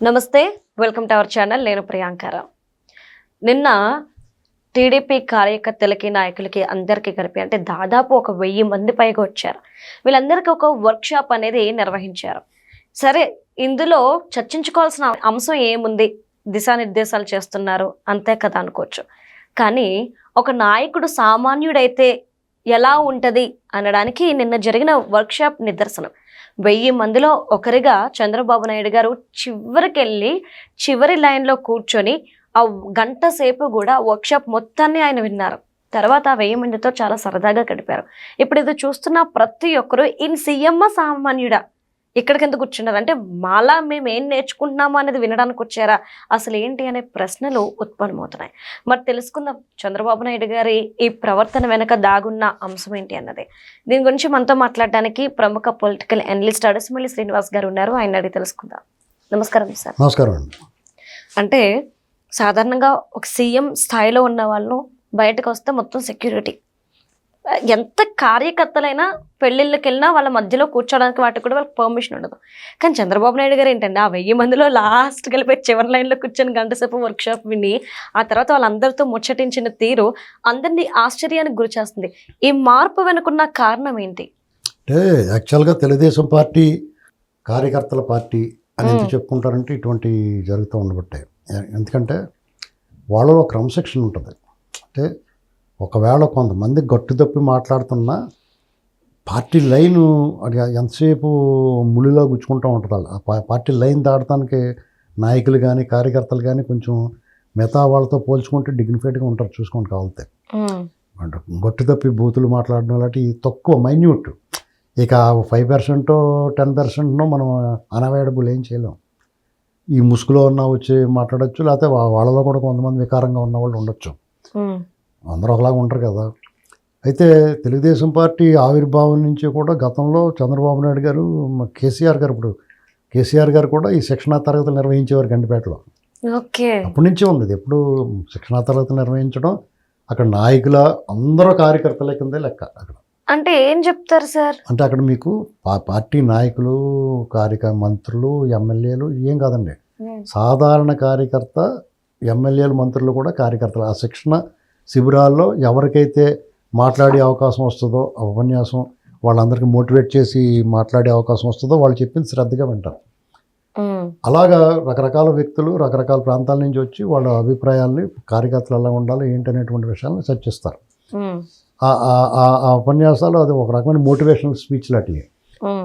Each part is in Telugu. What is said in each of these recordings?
నమస్తే వెల్కమ్ టు అవర్ ఛానల్. నేను ప్రియాంకారావు నిన్న టీడీపీ కార్యకర్తలకి నాయకులకి అందరికీ కలిపి అంటే దాదాపు ఒక వెయ్యి మంది పైగా వచ్చారు. వీళ్ళందరికీ ఒక వర్క్షాప్ అనేది నిర్వహించారు. సరే ఇందులో చర్చించుకోవాల్సిన అంశం ఏముంది? దిశానిర్దేశాలు చేస్తున్నారు అంతే కదా అనుకోవచ్చు. కానీ ఒక నాయకుడు సామాన్యుడైతే ఎలా ఉంటుంది? అనడానికి నిన్న జరిగిన వర్క్షాప్ నిదర్శనం. వెయ్యి మందిలో ఒకరిగా చంద్రబాబు నాయుడు గారు చివరికెళ్ళి చివరి లైన్లో కూర్చొని ఆ గంట సేపు కూడా వర్క్షాప్ మొత్తాన్ని ఆయన విన్నారు. తర్వాత ఆ వెయ్యి మందితో చాలా సరదాగా గడిపారు. ఇప్పుడు ఇది చూస్తున్న ప్రతి ఒక్కరు ఈయన సీఎం సామాన్యుడా. ఇక్కడికి ఎందుకు కూర్చున్నారు? అంటే మాలా మేము ఏం నేర్చుకుంటున్నామో అనేది వినడానికి వచ్చారా? అసలు ఏంటి అనే ప్రశ్నలు ఉత్పన్నమవుతున్నాయి. మరి తెలుసుకుందాం. చంద్రబాబు నాయుడు గారి ఈ ప్రవర్తన వెనక దాగున్న అంశం ఏంటి అన్నది. దీని గురించి మనతో మాట్లాడడానికి ప్రముఖ పొలిటికల్ అనలిస్ట్ అడసిమల్లి శ్రీనివాస్ గారు ఉన్నారు. ఆయన అడిగి తెలుసుకుందాం. నమస్కారం సార్. నమస్కారం అంటే సాధారణంగా ఒక సీఎం స్థాయిలో ఉన్న వాళ్ళు బయటకు వస్తే మొత్తం సెక్యూరిటీ ఎంత కార్యకర్తలైనా పెళ్ళిళ్ళకి వెళ్ళినా వాళ్ళ మధ్యలో కూర్చోడానికి వాటికి కూడా వాళ్ళకి పర్మిషన్ ఉండదు. కానీ చంద్రబాబు నాయుడు గారు ఏంటంటే ఆ వెయ్యి మందిలో లాస్ట్ కలిపి చివరి లైన్లో కూర్చొని గంట సేపు వర్క్షాప్ విని ఆ తర్వాత వాళ్ళందరితో ముచ్చటించిన తీరు అందరినీ ఆశ్చర్యానికి గురి చేస్తుంది. ఈ మార్పు వెనుకున్న కారణం ఏంటి? అంటే యాక్చువల్గా తెలుగుదేశం పార్టీ కార్యకర్తల పార్టీ అని ఎందుకు చెప్పుకుంటారంటే ఇటువంటి జరుగుతూ ఉండబట్టే. ఎందుకంటే వాళ్ళలో క్రమశిక్షణ ఉంటుంది. అంటే ఒకవేళ కొంతమంది గట్టు తప్పి మాట్లాడుతున్నా పార్టీ లైను అది ఎంతసేపు ముడిలో గుచ్చుకుంటూ ఉంటుంది వాళ్ళు. ఆ పార్టీ లైన్ దాటడానికి నాయకులు కానీ కార్యకర్తలు కానీ కొంచెం మిగతా వాళ్ళతో పోల్చుకుంటే డిగ్నిఫైడ్గా ఉంటారు చూసుకోండి కావాలితే. అంటే గొట్టు తప్పి బూతులు మాట్లాడడం లాంటి తక్కువ మైన్యూట్ ఇక ఫైవ్ పర్సెంట్ టెన్ పర్సెంట్నో మనం అనవైడబుల్ ఏం చేయలేం. ఈ ముసుగులో ఉన్న వచ్చి మాట్లాడచ్చు లేకపోతే వాళ్ళలో కూడా కొంతమంది వికారంగా ఉన్న వాళ్ళు ఉండొచ్చు. అందరూ ఒకలాగా ఉంటారు కదా. అయితే తెలుగుదేశం పార్టీ ఆవిర్భావం నుంచి కూడా గతంలో చంద్రబాబు నాయుడు గారు కేసీఆర్ గారు ఇప్పుడు కేసీఆర్ గారు కూడా ఈ శిక్షణా తరగతులు నిర్వహించేవారు గండిపేటలో. ఓకే. అప్పటి నుంచే ఉంది ఎప్పుడు శిక్షణా తరగతులు నిర్వహించడం అక్కడ నాయకుల అందరూ కార్యకర్తల కిందే లెక్క అక్కడ. అంటే ఏం చెప్తారు సార్? అంటే అక్కడ మీకు పార్టీ నాయకులు కార్యక మంత్రులు ఎమ్మెల్యేలు ఏం కాదండి. సాధారణ కార్యకర్త ఎమ్మెల్యేలు మంత్రులు కూడా కార్యకర్తలు. ఆ శిక్షణ శిబిరాల్లో ఎవరికైతే మాట్లాడే అవకాశం వస్తుందో ఉపన్యాసం వాళ్ళందరికీ మోటివేట్ చేసి మాట్లాడే అవకాశం వస్తుందో వాళ్ళు చెప్పింది శ్రద్ధగా వింటారు అలాగా రకరకాల వ్యక్తులు రకరకాల ప్రాంతాల నుంచి వచ్చి వాళ్ళ అభిప్రాయాల్ని కార్యకర్తలు ఎలా ఉండాలి ఏంటనేటువంటి విషయాలను చర్చిస్తారు. ఆ- ఉపన్యాసాలు అది ఒక రకమైన మోటివేషనల్ స్పీచ్ లాంటివి.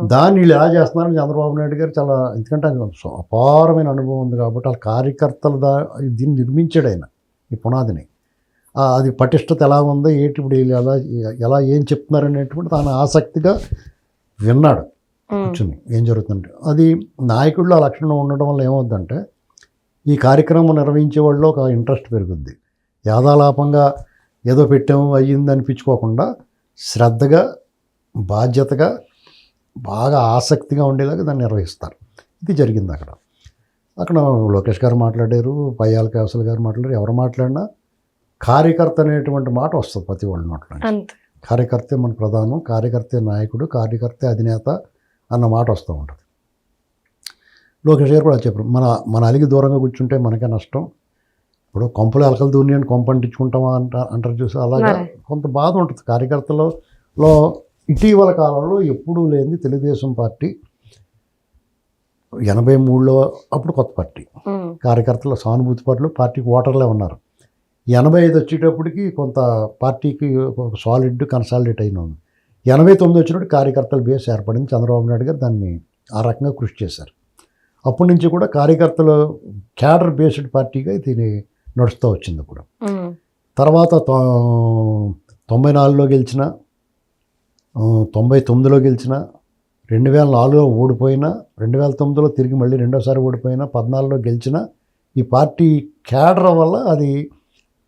దాన్ని వీళ్ళు ఎలా చేస్తున్నారని చంద్రబాబు నాయుడు గారు చాలా ఎందుకంటే అపారమైన అనుభవం ఉంది కాబట్టి వాళ్ళ కార్యకర్తలు దా దీన్ని నిర్మించాడు ఆయన ఈ పునాదిని. అది పటిష్టత ఎలా ఉందో ఏంటి ఇప్పుడు వీళ్ళు ఎలా ఎలా ఏం చెప్తున్నారు అనేటువంటి తాను ఆసక్తిగా విన్నాడు కూర్చుని ఏం జరుగుతుందంటే. అది నాయకుడిలో ఆ లక్షణం ఉండడం వల్ల ఏమవుద్దంటే ఈ కార్యక్రమం నిర్వహించే వాళ్ళలో ఒక ఇంట్రెస్ట్ పెరుగుద్ది. యాదాలాపంగా ఏదో పెట్టాము అయ్యింది అనిపించుకోకుండా శ్రద్ధగా బాధ్యతగా బాగా ఆసక్తిగా ఉండేలాగా దాన్ని నిర్వహిస్తారు. ఇది జరిగింది అక్కడ. అక్కడ లోకేష్ గారు మాట్లాడారు పయ్యాల కేవసల్ గారు మాట్లాడారు ఎవరు మాట్లాడినా కార్యకర్త అనేటువంటి మాట వస్తుంది ప్రతి వాళ్ళ నోట్లో కార్యకర్తే మన ప్రధానం కార్యకర్తే నాయకుడు కార్యకర్తే అధినేత అన్న మాట వస్తూ ఉంటుంది. లోకేష్ గారు కూడా చెప్పారు. మన మన అలిగి దూరంగా కూర్చుంటే మనకే నష్టం. ఇప్పుడు కొంపలు ఎలకలు దూని అని కొంప అంటించుకుంటామా అంట అంటారు చూసి అలాగా. కొంత బాధ ఉంటుంది. కార్యకర్తలలో ఇటీవల కాలంలో ఎప్పుడూ లేని తెలుగుదేశం పార్టీ ఎనభై మూడులో అప్పుడు కొత్త పార్టీ. కార్యకర్తలు సానుభూతి పరులు పార్టీకి ఓటర్లే ఉన్నారు. ఎనభై ఐదు వచ్చేటప్పటికి కొంత పార్టీకి సాలిడ్ కన్సాలిడేట్ అయిన ఉంది ఎనభై తొమ్మిది వచ్చినప్పుడు కార్యకర్తల బేస్ ఏర్పడింది. చంద్రబాబు నాయుడు గారు దాన్ని ఆ రకంగా కృషి చేశారు. అప్పటి నుంచి కూడా కార్యకర్తలు క్యాడర్ బేస్డ్ పార్టీగా ఇది నడుస్తూ వచ్చింది ఉమ్, తర్వాత తొ- తొంభై నాలుగులో గెలిచిన తొంభై తొమ్మిదిలో గెలిచిన రెండు వేల నాలుగులో ఓడిపోయినా రెండు వేల తొమ్మిదిలో తిరిగి మళ్ళీ రెండోసారి ఓడిపోయినా పద్నాలుగులో గెలిచిన ఈ పార్టీ క్యాడర్ వల్ల అది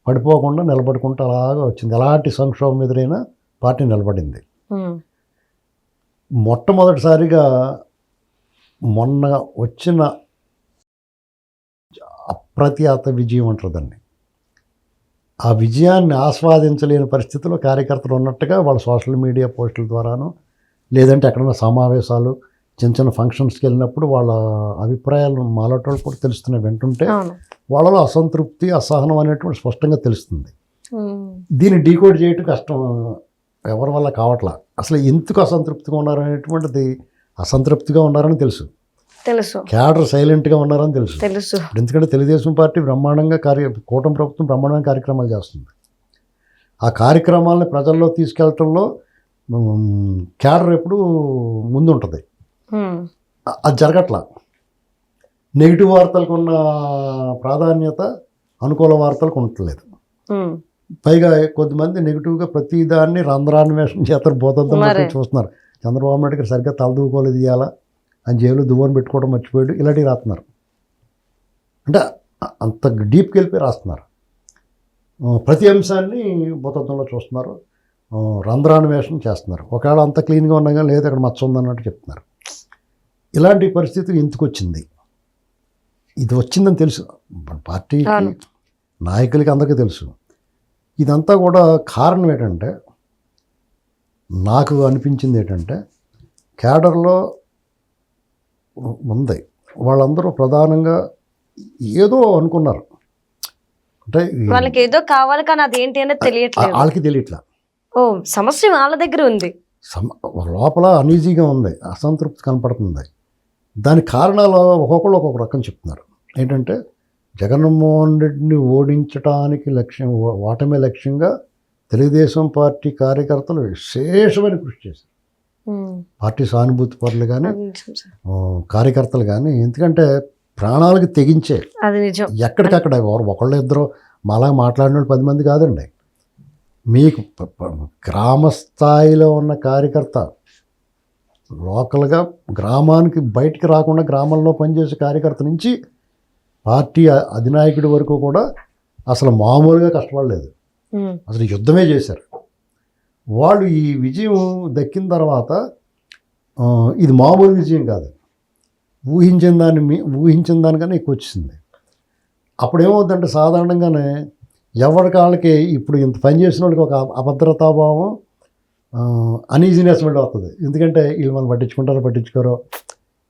పడిపోకుండా నిలబడుకుంటూ అలాగా వచ్చింది. ఎలాంటి సంక్షోభం ఎదురైనా పార్టీ నిలబడింది. మొట్టమొదటిసారిగా మొన్న వచ్చిన అప్రతిహత విజయం అంటారు దాన్ని. ఆ విజయాన్ని ఆస్వాదించలేని పరిస్థితిలో కార్యకర్తలు ఉన్నట్టుగా వాళ్ళ సోషల్ మీడియా పోస్టుల ద్వారాను లేదంటే ఎక్కడైనా సమావేశాలు చిన్న చిన్న ఫంక్షన్స్కి వెళ్ళినప్పుడు వాళ్ళ అభిప్రాయాలు మాలాటోళ్ళు కూడా తెలుస్తున్నాయి వింటుంటే వాళ్ళలో అసంతృప్తి అసహనం అనేటువంటి స్పష్టంగా తెలుస్తుంది. దీన్ని డీకోడ్ చేయటం కష్టం. ఎవరి వల్ల కావట్లా? అసలు ఎందుకు అసంతృప్తిగా ఉన్నారనేటువంటిది అసంతృప్తిగా ఉన్నారని తెలుసు. తెలుసు. క్యాడర్ సైలెంట్గా ఉన్నారని తెలుసు. తెలుసు. ఎందుకంటే తెలుగుదేశం పార్టీ బ్రహ్మాండంగా కార్య కూటమి ప్రభుత్వం బ్రహ్మాండంగా కార్యక్రమాలు చేస్తుంది. ఆ కార్యక్రమాలను ప్రజల్లో తీసుకెళ్ళటంలో క్యాడర్ ఎప్పుడు ముందు ఉంటుంది ఉమ్. అ- అది జరగట్లా. నెగిటివ్ వార్తలకు ఉన్న ప్రాధాన్యత అనుకూల వార్తలకు ఉండట్లేదు. పైగా కొద్దిమంది నెగిటివ్గా ప్రతి దాన్ని రంధ్రాన్వేషణ చేస్తారు. మరి. చూస్తున్నారు. చంద్రబాబు నాయుడు గారు సరిగ్గా తలదూకోలేదు ఇవ్వాలా అని జైలు దువ్వని పెట్టుకోవడం మర్చిపోయాడు. ఇలాంటివి రాస్తున్నారు. అంటే అంత డీప్కి వెళ్ళిపోయి రాస్తున్నారు. ప్రతి అంశాన్ని భూతత్వంలో చూస్తున్నారు. రంధ్రాన్వేషణ చేస్తున్నారు. ఒకవేళ అంత క్లీన్గా ఉన్నా కానీ లేదు అక్కడ మచ్చ ఉందన్నట్టు చెప్తున్నారు. ఇలాంటి పరిస్థితి ఎందుకు వచ్చింది ఇది వచ్చిందని తెలుసు. అవును. నాయకులకి అందరికీ తెలుసు. ఇదంతా కూడా కారణం ఏంటంటే నాకు అనిపించింది ఏంటంటే క్యాడర్లో ఉంది. వాళ్ళందరూ ప్రధానంగా ఏదో అనుకున్నారు. అంటే వాళ్ళకి ఏదో కావాలి కానీ అది ఏంటి అనేది తెలియట్లేదు. వాళ్ళకి తెలియట్లా. ఓ సమస్య వాళ్ళ దగ్గర ఉంది. సమ లోపల అనీజీగా ఉంది. అసంతృప్తి కనపడుతుంది. దానికి కారణాలు ఒక్కొక్కరు ఒక్కొక్క రకం చెప్తున్నారు ఏంటంటే జగన్మోహన్ రెడ్డిని ఓడించడానికి లక్ష్యం ఓటమే లక్ష్యంగా తెలుగుదేశం పార్టీ కార్యకర్తలు విశేషమైన కృషి చేశారు. పార్టీ సానుభూతి పరులు కానీ. కార్యకర్తలు కానీ ఎందుకంటే ప్రాణాలకు తెగించే ఎక్కడికక్కడ ఒకళ్ళు ఇద్దరు మాలా మాట్లాడిన వాళ్ళు పది మంది కాదండి మీకు గ్రామ స్థాయిలో ఉన్న కార్యకర్త లోకల్గా గ్రామానికి బయటికి రాకుండా గ్రామంలో పనిచేసే కార్యకర్త నుంచి పార్టీ అధినాయకుడి వరకు కూడా అసలు మామూలుగా కష్టపడలేదు. అసలు యుద్ధమే చేశారు. వాళ్ళు ఈ విజయం దక్కిన తర్వాత ఇది మామూలు విజయం కాదు. ఊహించిన దాన్ని మీ- ఊహించిన దానికన్నా ఎక్కువ వచ్చింది. అప్పుడు ఏమవుతుందంటే సాధారణంగానే ఎవరి కాళ్ళకి ఇప్పుడు ఇంత పని చేసిన వాళ్ళకి ఒక అభద్రతాభావం అనీజినెస్ మీద వస్తుంది. ఎందుకంటే వీళ్ళు మనం పట్టించుకుంటారో పట్టించుకోరో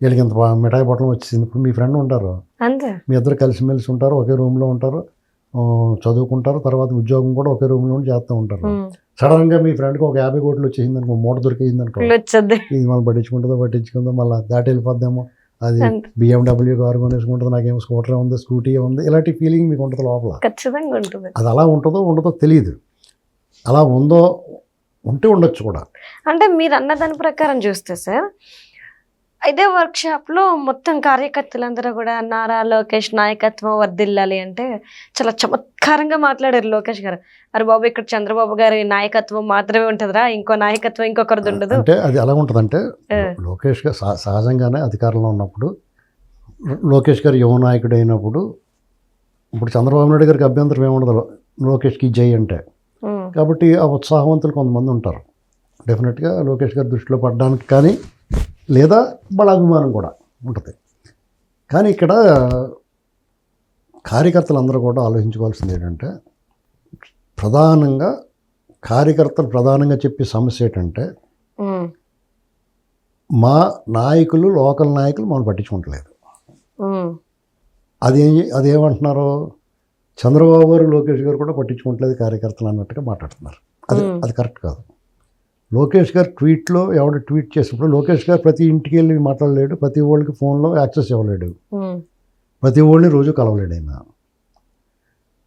వీళ్ళకి ఇంత మిఠాయి పొట్టం వచ్చింది ఇప్పుడు మీ ఫ్రెండ్ ఉంటారు. మీ ఇద్దరు కలిసిమెలిసి ఉంటారు ఒకే రూమ్లో ఉంటారు చదువుకుంటారు తర్వాత ఉద్యోగం కూడా ఒకే రూమ్లో ఉండి చేస్తూ ఉంటారు. ఉమ్. సడన్గా మీ ఫ్రెండ్కి ఒక యాభై కోట్లు వచ్చేసింది అనుకో మూట దొరికింది అనుకో ఇది మనం పట్టించుకుంటుందో పట్టించుకుందో మళ్ళీ దాటి వెళ్ళిపోద్దేమో. అది. బిఎండబ్ల్యూ కారు కొనేసుకుంటుంది నాకేమో స్కూటర్ ఉంది స్కూటీ ఉంది ఇలాంటి ఫీలింగ్ మీకు ఉంటుంది లోపల. ఖచ్చితంగా ఉంటుంది. అది అలా ఉంటుందో ఉండదో తెలియదు అలా ఉందో ఉంటే ఉండొచ్చు కూడా. అంటే మీరు అన్న దాని ప్రకారం చూస్తే సార్ ఇదే వర్క్ షాప్లో మొత్తం కార్యకర్తలందరూ కూడా నారా లోకేష్ నాయకత్వం వర్దిల్లాలి అంటే చాలా చమత్కారంగా మాట్లాడారు లోకేష్ గారు. అరే బాబు ఇక్కడ చంద్రబాబు గారి నాయకత్వం మాత్రమే ఉంటుందిరా ఇంకో నాయకత్వం ఇంకొకరిది ఉండదు. అంటే అది ఎలా ఉంటుందంటే. లోకేష్ గారు సహ- సహజంగానే అధికారంలో ఉన్నప్పుడు లోకేష్ గారు యువ నాయకుడు అయినప్పుడు ఇప్పుడు చంద్రబాబు నాయుడు గారికి అభ్యంతరం ఏముండదు లోకేష్కి జై అంటే. కాబట్టి ఆ ఉత్సాహవంతులు కొంతమంది ఉంటారు. డెఫినెట్గా లోకేష్ గారి దృష్టిలో పడడానికి కానీ లేదా వాళ్ళ అభిమానం కూడా ఉంటుంది. కానీ ఇక్కడ కార్యకర్తలందరూ కూడా ఆలోచించుకోవాల్సింది ఏంటంటే ప్రధానంగా కార్యకర్తలు ప్రధానంగా చెప్పే సమస్య ఏంటంటే మా నాయకులు లోకల్ నాయకులు మనం పట్టించుకుంటలేదు. అదే అదేమంటున్నారు చంద్రబాబు గారు లోకేష్ గారు కూడా పట్టించుకోవట్లేదు కార్యకర్తలు అన్నట్టుగా మాట్లాడుతున్నారు. అది. అది కరెక్ట్ కాదు. లోకేష్ గారు ట్వీట్లో ఎవడు ట్వీట్ చేసినప్పుడు లోకేష్ గారు ప్రతి ఇంటికి వెళ్ళి మాట్లాడలేడు ప్రతి ఓళ్ళకి ఫోన్లో యాక్సెస్ ఇవ్వలేడు. ప్రతి ఓళ్ళని రోజు కలవలేడు ఆయన.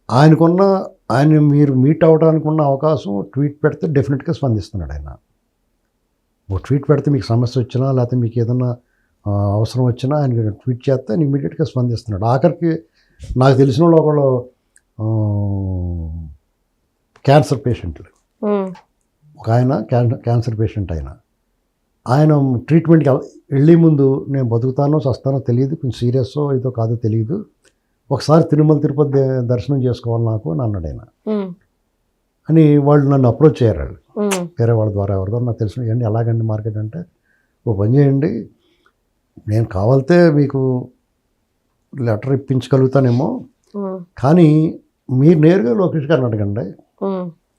ఆయనకున్న ఆయన మీరు మీట్ అవ్వడానికి ఉన్న అవకాశం ట్వీట్ పెడితే డెఫినెట్గా స్పందిస్తున్నాడు ఆయన. ఓ ట్వీట్ పెడితే మీకు సమస్య వచ్చినా లేకపోతే మీకు ఏదైనా ఆ, అవసరం వచ్చినా ఆయన ట్వీట్ చేస్తే ఆయన ఇమీడియట్గా స్పందిస్తున్నాడు. ఆఖరికి నాకు తెలిసిన వాళ్ళు ఒకళ్ళు క్యాన్సర్ పేషెంట్లు. ఒక ఆయన క్యాన్ క్యాన్సర్ పేషెంట్ ఆయన. ఆయన ట్రీట్మెంట్కి వెళ్- వెళ్ళే ముందు నేను బతుకుతానో చస్తానో తెలియదు కొంచెం సీరియస్ ఏదో కాదో తెలియదు ఒకసారి తిరుమల తిరుపతి దర్శనం చేసుకోవాలి నాకు అని అన్నాడు ఆయన. అని వాళ్ళు నన్ను అప్రోచ్ అయ్యారు వాళ్ళు. వేరే వాళ్ళ ద్వారా ఎవరిదో నాకు తెలిసిన ఏంటి ఎలాగండి మార్కెట్? అంటే ఓ పని చేయండి. నేను కావాలితే మీకు లెటర్ ఇప్పించగలుగుతానేమో. కానీ మీరు నేరుగా లోకేష్ గారిని అడగండి.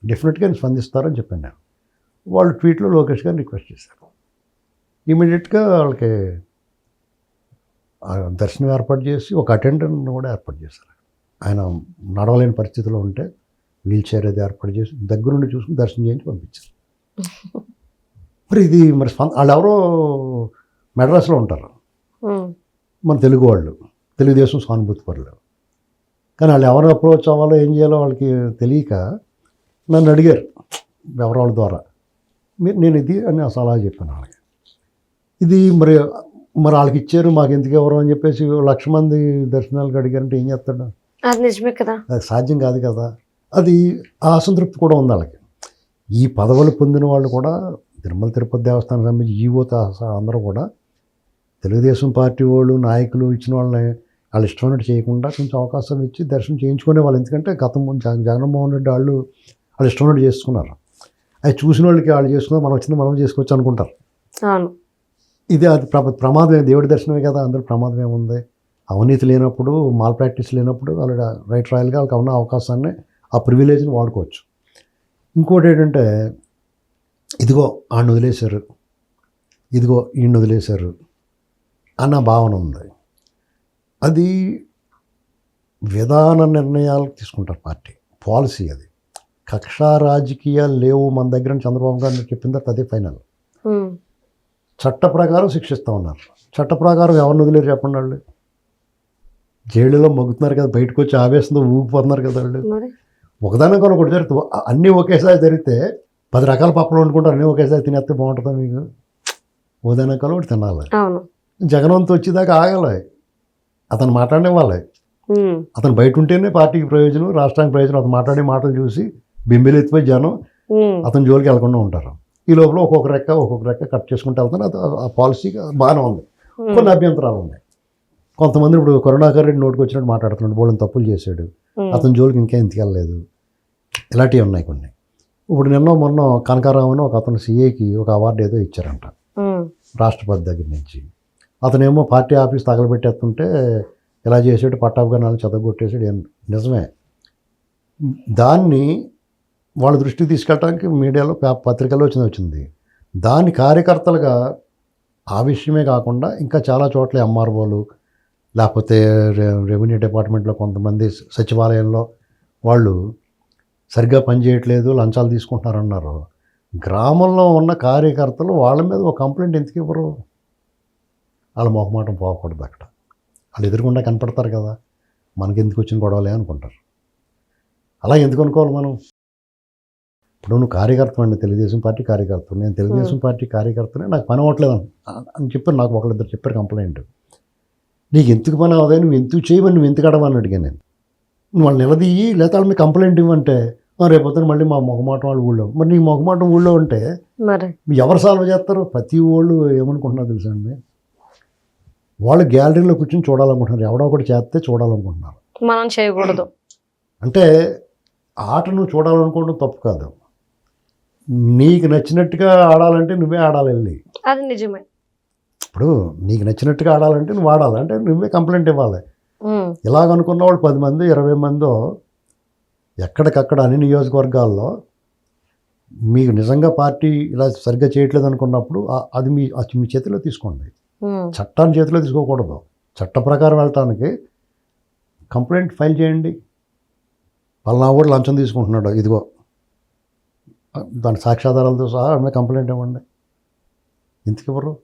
డెఫినెట్గా నేను స్పందిస్తారని చెప్పాను నేను. వాళ్ళు ట్వీట్లో లోకేష్ గారిని రిక్వెస్ట్ చేశారు. ఇమీడియట్గా వాళ్ళకి దర్శనం ఏర్పాటు చేసి ఒక అటెండెంట్ని కూడా ఏర్పాటు చేశారు. ఆయన నడవలేని పరిస్థితిలో ఉంటే వీల్ చైర్ అది ఏర్పాటు చేసి దగ్గరుండి చూసుకుని దర్శనం చేయించి పంపించారు. మరి ఇది మరి స్పంద వాళ్ళు ఎవరో మెడ్రాస్లో ఉంటారు. మన తెలుగు వాళ్ళు. తెలుగుదేశం సానుభూతి పరులు. కానీ వాళ్ళు ఎవరు అప్రోచ్ అవ్వాలో ఏం చేయాలో వాళ్ళకి తెలియక నన్ను అడిగారు వాళ్ళ ద్వారా. మీరు నేను ఇది అని సలహా చెప్పాను వాళ్ళకి. ఇది మరి మరి వాళ్ళకి ఇచ్చారు మాకు ఎందుకు ఎవరు అని చెప్పేసి లక్ష మంది దర్శనాలకు అడిగారంటే ఏం చేస్తాడు? అది నిజమే కదా. అది సాధ్యం కాదు కదా. అది ఆ అసంతృప్తి కూడా ఉంది వాళ్ళకి. ఈ పదవులు పొందిన వాళ్ళు కూడా తిరుమల తిరుపతి దేవస్థానం సంబంధించి ఈవోతో అందరూ కూడా తెలుగుదేశం పార్టీ వాళ్ళు నాయకులు ఇచ్చిన వాళ్ళని వాళ్ళు ఇష్టమైనట్టు చేయకుండా కొంచెం అవకాశం ఇచ్చి దర్శనం చేయించుకునే వాళ్ళు. ఎందుకంటే గతం జగన్మోహన్ రెడ్డి వాళ్ళు వాళ్ళు ఇష్టమైనట్టు చేసుకున్నారు. అది చూసిన వాళ్ళకి వాళ్ళు చేసుకున్నారు మనం వచ్చింది మనం చేసుకోవచ్చు అనుకుంటారు. ఇది అది ప్ర ప్రమాదమే దేవుడి దర్శనమే కదా అందరూ ప్రమాదం ఏముంది అవినీతి లేనప్పుడు మాల్ ప్రాక్టీస్ లేనప్పుడు వాళ్ళు రైట్ రాయల్గా వాళ్ళకి ఉన్న అవకాశాన్ని ఆ ప్రివిలేజ్ని వాడుకోవచ్చు. ఇంకోటి ఏంటంటే ఇదిగో ఆడిని వదిలేశారు. ఇదిగో ఈయన వదిలేశారు అన్న భావన ఉంది. అది విధాన నిర్ణయాలు తీసుకుంటారు పార్టీ పాలసీ అది. కక్షా రాజకీయాలు లేవు మన దగ్గర చంద్రబాబు గారు చెప్పిన తర్వాత అదే ఫైనల్. చట్ట ప్రకారం శిక్షిస్తూ ఉన్నారు. చట్ట ప్రకారం ఎవరిని వదిలేరు చెప్పండి వాళ్ళు. జైలులో మొగ్గుతున్నారు కదా బయటకు వచ్చి ఆవేశంతో ఊగిపోతున్నారు కదా వాళ్ళు. ఒకదాని కొన్ని ఒకటి జరుగుతుంది. అన్నీ ఒకేసారి జరిగితే పది రకాల పప్పులు వండుకుంటారు అన్నీ ఒకేసారి తినేస్తే బాగుంటుందా మీకు? ఉదాహరణకాలు ఒకటి తినాలి. అవును. జగన్వంత్ వచ్చేదాకా ఆగాలి. అతను మాట్లాడనివ్వాలి ఉమ్, అతను బయట ఉంటేనే పార్టీకి ప్రయోజనం రాష్ట్రానికి ప్రయోజనం. అతను మాట్లాడే మాటలు చూసి బింబెలు ఎత్తిపోయి జనం అతని జోలికి వెళ్ళకుండా ఉంటారు. ఈ లోపల ఒక్కొక్క రెక్క ఒక్కొక్క రెక్క కట్ చేసుకుంటూ వెళ్తాను అది ఆ పాలసీ బాగానే ఉంది. కొన్ని అభ్యంతరాలు ఉన్నాయి. కొంతమంది ఇప్పుడు కరుణాకర్ రెడ్డి నోటికి వచ్చినట్టు మాట్లాడుతున్నాడు. బోళ్ళని తప్పులు చేశాడు. అతని జోలికి ఇంకా ఇంతకెళ్ళలేదు ఇలాంటివి ఉన్నాయి కొన్ని. ఇప్పుడు నిన్న మొన్న కనకారావు అని ఒక అతను సీఏకి ఒక అవార్డు ఏదో ఇచ్చారంట. రాష్ట్రపతి దగ్గర నుంచి. అతనేమో పార్టీ ఆఫీస్ తగలబెట్టేస్తుంటే ఇలా చేసాడు పట్టాభిగనాలు చదవగొట్టేసాడు నిజమే. దాన్ని వాళ్ళ దృష్టికి తీసుకెళ్ళడానికి మీడియాలో పత్రికల్లో వచ్చింది వచ్చింది. దాని కార్యకర్తలుగా ఆ విషయమే కాకుండా ఇంకా చాలా చోట్ల ఎంఆర్ఓలు లేకపోతే రె- రెవెన్యూ డిపార్ట్మెంట్లో కొంతమంది సచివాలయంలో వాళ్ళు సరిగ్గా పనిచేయట్లేదు లంచాలు తీసుకుంటున్నారన్నారు. గ్రామంలో ఉన్న కార్యకర్తలు వాళ్ళ మీద ఒక కంప్లైంట్ ఎందుకు ఇవ్వరు? వాళ్ళ మొహమాటం పోకూడదు అక్కడ. వాళ్ళు ఎదురుకుండా కనపడతారు కదా. మనకి ఎందుకు వచ్చిన గొడవలే అనుకుంటారు. అలా ఎందుకు అనుకోవాలి మనం? ఇప్పుడు నువ్వు కార్యకర్త అండి. తెలుగుదేశం పార్టీ కార్యకర్త నేను తెలుగుదేశం పార్టీ కార్యకర్తనే. నాకు పని అవ్వట్లేదు అని. అని చెప్పారు. నాకు ఒకళ్ళిద్దరు చెప్పారు కంప్లైంట్. నీకు ఎందుకు పని అవ్వదని నువ్వు ఎందుకు చేయమని నువ్వు ఎందుకు అడవని అడిగాను నేను. నువ్వు వాళ్ళు నిలదీయి లేదా వాళ్ళు మీకు కంప్లైంట్ ఇవ్వంటే "ఆ, రేపొద్దున మళ్ళీ మా మొహమాటం వాళ్ళు ఊళ్ళో. మరి నీ మొహమాటం ఊళ్ళో ఉంటే ఎవరు సాల్వ్ చేస్తారు? ప్రతి వాళ్ళు ఏమనుకుంటున్నారు తెలుసా అండి? వాళ్ళు గ్యాలరీలో కూర్చొని చూడాలనుకుంటున్నారు. ఎవడో ఒకటి చేస్తే చూడాలనుకుంటున్నారు. మనం చేయకూడదు. అంటే ఆట నువ్వు చూడాలనుకోవడం తప్పు కాదు. నీకు నచ్చినట్టుగా ఆడాలంటే నువ్వే ఆడాలి వెళ్ళి. అది నిజమే. ఇప్పుడు నీకు నచ్చినట్టుగా ఆడాలంటే నువ్వు ఆడాలి. అంటే నువ్వే కంప్లైంట్ ఇవ్వాలి. ఉమ్, ఇలాగ అనుకున్న వాళ్ళు పది మంది ఇరవై మందో ఎక్కడికక్కడ అన్ని నియోజకవర్గాల్లో మీకు నిజంగా పార్టీ ఇలా సరిగ్గా చేయట్లేదు అనుకున్నప్పుడు అది మీ మీ చేతిలో తీసుకోండి. చట్టాన్ని చేతిలో తీసుకోకూడదు. చట్ట ప్రకారం వెళ్ళటానికి కంప్లైంట్ ఫైల్ చేయండి. పలానా కూడా లంచం తీసుకుంటున్నాడు. ఇదిగో. దాని సాక్ష్యాధారాలతో సహా ఆమె కంప్లైంట్ ఇవ్వండి. ఎందుకు ఇవ్వరు?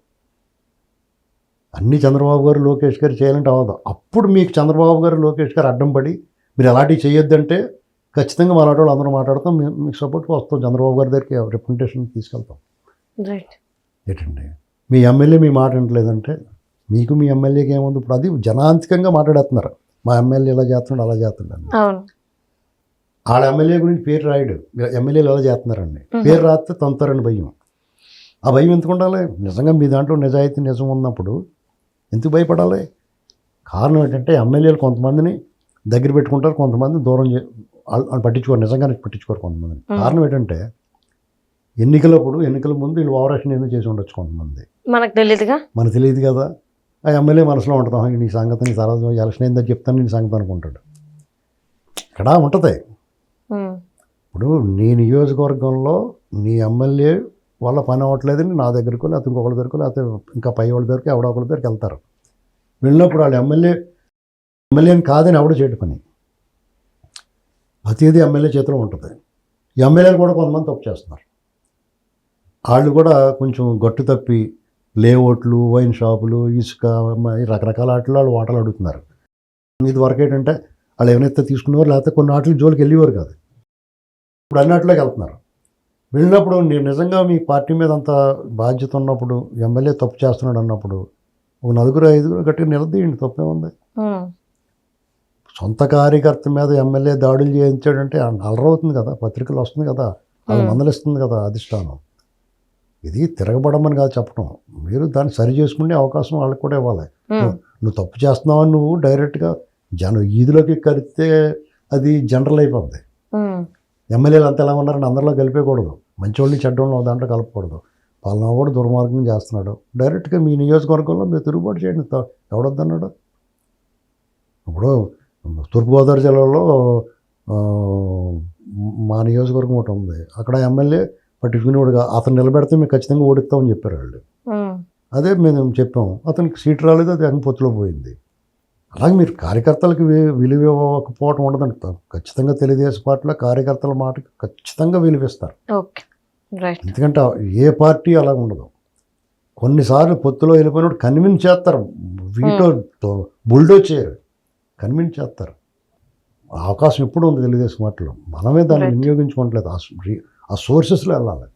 అన్నీ చంద్రబాబు గారు లోకేష్ గారు చేయాలంటే అవ్వదు. అప్పుడు మీకు చంద్రబాబు గారు లోకేష్ గారు అడ్డం పడి మీరు అలాంటివి చేయొద్దంటే ఖచ్చితంగా మా వాళ్ళు అందరూ మాట్లాడతాం. మేము మీకు సపోర్ట్గా వస్తాం. చంద్రబాబు గారి దగ్గరికి రిప్రజెంటేషన్ తీసుకెళ్తాం. రైట్ ఏంటండి? మీ ఎమ్మెల్యే మీ మాట వింటలేదంటే మీకు మీ ఎమ్మెల్యేకి ఏముంది? ఇప్పుడు అది జనాంతికంగా మాట్లాడేస్తున్నారు. మా ఎమ్మెల్యే ఇలా చేస్తున్నాడు అలా చేస్తున్నాడు. అవును. వాళ్ళ ఎమ్మెల్యే గురించి పేరు రాయడు. ఎమ్మెల్యేలు ఎలా చేస్తున్నారండి? పేరు రాస్తే తొంతారని భయం. ఆ భయం ఎందుకు ఉండాలి? నిజంగా మీ దాంట్లో నిజాయితీ నిజం ఉన్నప్పుడు ఎందుకు భయపడాలి? కారణం ఏంటంటే ఎమ్మెల్యేలు కొంతమందిని దగ్గర పెట్టుకుంటారు కొంతమంది దూరం వాళ్ళు పట్టించుకోరు. నిజంగానే పట్టించుకోరు కొంతమందిని. కారణం ఏంటంటే ఎన్నికలప్పుడు ఎన్నికల ముందు వీళ్ళు ఓవరాక్షన్ ఏదో చేసి ఉండొచ్చు కొంతమంది. మనకు తెలియదుగా మనకు తెలియదు కదా. ఆ ఎమ్మెల్యే మనసులో ఉంటుంది "ఆహా, నీ సంగతి నీ తర్వాత ఎలక్షన్ ఏందో చెప్తాను నీ సంగతి అనుకుంటాడు. ఇక్కడ ఉంటుంది. ఇప్పుడు నీ నియోజకవర్గంలో నీ ఎమ్మెల్యే వాళ్ళ పని అవ్వట్లేదని నా దగ్గరకు లేకపోతే ఇంకొకరి దగ్గరకు లేకపోతే ఇంకా పై వాళ్ళ దగ్గరికి ఎవడో ఒకరి దగ్గరికి వెళ్తారు. వెళ్ళినప్పుడు వాళ్ళు ఎమ్మెల్యే ఎమ్మెల్యేని కాదని ఎవడు చేయడం పని. ప్రతిదీ ఎమ్మెల్యే చేతిలో ఉంటుంది. ఎమ్మెల్యేలు కూడా కొంతమంది తప్పు చేస్తున్నారు. వాళ్ళు కూడా కొంచెం గట్టు తప్పి లేఅవుట్లు వైన్ షాపులు ఇసుక రకరకాల ఆటలు వాళ్ళు వాటలు అడుగుతున్నారు ఇది వరకు ఏంటంటే వాళ్ళు ఏమైనా తీసుకునేవారు లేకపోతే కొన్ని ఆటలు జోలికి వెళ్ళేవారు కాదు. ఇప్పుడు అన్నట్లోకి వెళ్తున్నారు. వెళ్ళినప్పుడు నేను నిజంగా మీ పార్టీ మీద అంత బాధ్యత ఉన్నప్పుడు ఎమ్మెల్యే తప్పు చేస్తున్నాడు అన్నప్పుడు ఒక నలుగురు ఐదుగురు గట్టిగా నిలదీయండి తప్పే ఉంది సొంత కార్యకర్త మీద ఎమ్మెల్యే దాడులు చేయించాడంటే అలరవుతుంది కదా పత్రికలు వస్తుంది కదా Hmm. మందలిస్తుంది కదా అధిష్టానం. ఇది తిరగబడమని కాదు చెప్పడం మీరు దాన్ని సరి చేసుకునే అవకాశం వాళ్ళకి కూడా ఇవ్వాలి. నువ్వు తప్పు చేస్తున్నావని నువ్వు డైరెక్ట్గా జనం ఈదిలోకి కడితే అది జనరల్ అయిపోద్ది. ఎమ్మెల్యేలు అంతా ఎలా ఉన్నారని అందరిలో కలిపేయకూడదు. మంచోళ్ళని చెడ్డోళ్ళని దాంట్లో కలపకూడదు. వాళ్ళని కూడా దుర్మార్గం చేస్తున్నాడు. డైరెక్ట్గా మీ నియోజకవర్గంలో మీరు తిరుగుబాటు చేయండి. ఎవడొద్దన్నాడు? ఇప్పుడు తూర్పుగోదావరి జిల్లాలో మా నియోజకవర్గం ఒకటి ఉంది. అక్కడ ఎమ్మెల్యే పట్టించుకునేవాడుగా. అతను నిలబెడితే మేము ఖచ్చితంగా ఓడిస్తామని చెప్పారు వాళ్ళు. అదే మేము చెప్పాం. అతనికి సీట్ రాలేదు అది ఆయన పొత్తులో పోయింది. అలాగే మీరు కార్యకర్తలకు విలువ ఇవ్వకపోవటం ఉండదండి. ఖచ్చితంగా తెలుగుదేశం పార్టీలో కార్యకర్తల మాటకి ఖచ్చితంగా విలువిస్తారు. ఎందుకంటే ఏ పార్టీ అలా ఉండదు. కొన్నిసార్లు పొత్తులో వెళ్ళిపోయినప్పుడు కన్విన్స్ చేస్తారు. వీటో బుల్డో చేయరు. కన్విన్స్ చేస్తారు. అవకాశం ఎప్పుడు ఉంది తెలుగుదేశం పార్టీలో. మనమే దాన్ని. వినియోగించుకోవట్లేదు. ఆ సోర్సెస్లో వెళ్ళాలి.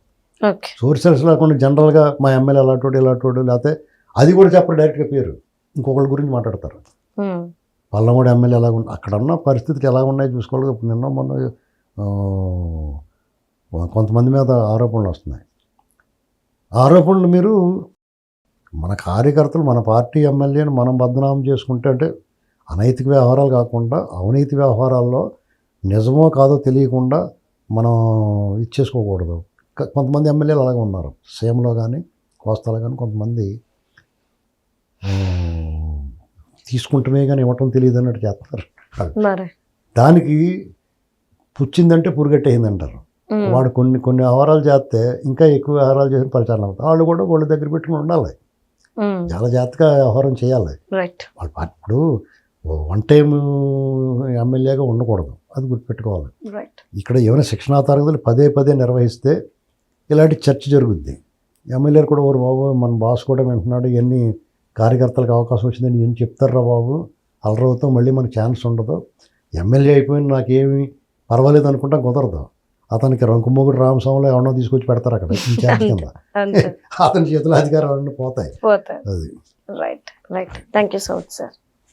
సోర్సెస్ లేకుండా జనరల్గా మా ఎమ్మెల్యే అలాంటి ఇలాంటి లేకపోతే అది కూడా చెప్పరు డైరెక్ట్గా పేరు. ఇంకొకళ్ళ గురించి మాట్లాడతారు. పల్లమూడి ఎమ్మెల్యే ఎలా ఉంది అక్కడ ఉన్న పరిస్థితులు ఎలా ఉన్నాయి చూసుకోవాలి. ఇప్పుడు నిన్న మొన్న కొంతమంది మీద ఆరోపణలు వస్తున్నాయి. ఆరోపణలు మీరు మన కార్యకర్తలు మన పార్టీ ఎమ్మెల్యేని మనం బదనామం చేసుకుంటే అంటే అనైతిక వ్యవహారాలు కాకుండా అవినీతి వ్యవహారాల్లో నిజమో కాదో తెలియకుండా మనం ఇచ్చేసుకోకూడదు కొంతమంది ఎమ్మెల్యేలు అలాగే ఉన్నారు. సీఎంలో కానీ కోస్తాలో కానీ కొంతమంది తీసుకుంటమే కానీ ఇవ్వటం తెలియదు అన్నట్టు చేస్తారు దానికి పుచ్చిందంటే పురుగట్టేయింది అంటారు వాడు కొన్ని కొన్ని వ్యవహారాలు చేస్తే ఇంకా ఎక్కువ వ్యవహారాలు చేసి పరిచయం అవుతాయి వాళ్ళు కూడా వాళ్ళ దగ్గర పెట్టుకుని ఉండాలి. చాలా జాగ్రత్తగా వ్యవహారం చేయాలి. వాళ్ళ ఇప్పుడు వన్ టైం ఎమ్మెల్యేగా ఉండకూడదు. అది గుర్తుపెట్టుకోవాలి. ఇక్కడ ఏమైనా శిక్షణా తరగతులు పదే పదే నిర్వహిస్తే ఇలాంటి చర్చ జరుగుద్ది. ఎమ్మెల్యేలు కూడా ఓరు బాబు మన బాస్ కూడా వింటున్నాడు ఇవన్నీ కార్యకర్తలకు అవకాశం వచ్చిందని ఏం చెప్తారా బాబు? అలరవుతో మళ్ళీ మనకు ఛాన్స్ ఉండదు. ఎమ్మెల్యే అయిపోయిన నాకేమి పర్వాలేదు అనుకుంటా కుదరదు. అతనికి రంకుమొగుడు రామస్వామిలో ఎవరినో తీసుకొచ్చి పెడతారు అక్కడ ఇన్ఛార్జ్ కింద. అంతే. అతని చేతుల అధికారాలన్నీ పోతాయి. పోతాయి. అది. Right right thank you so much sir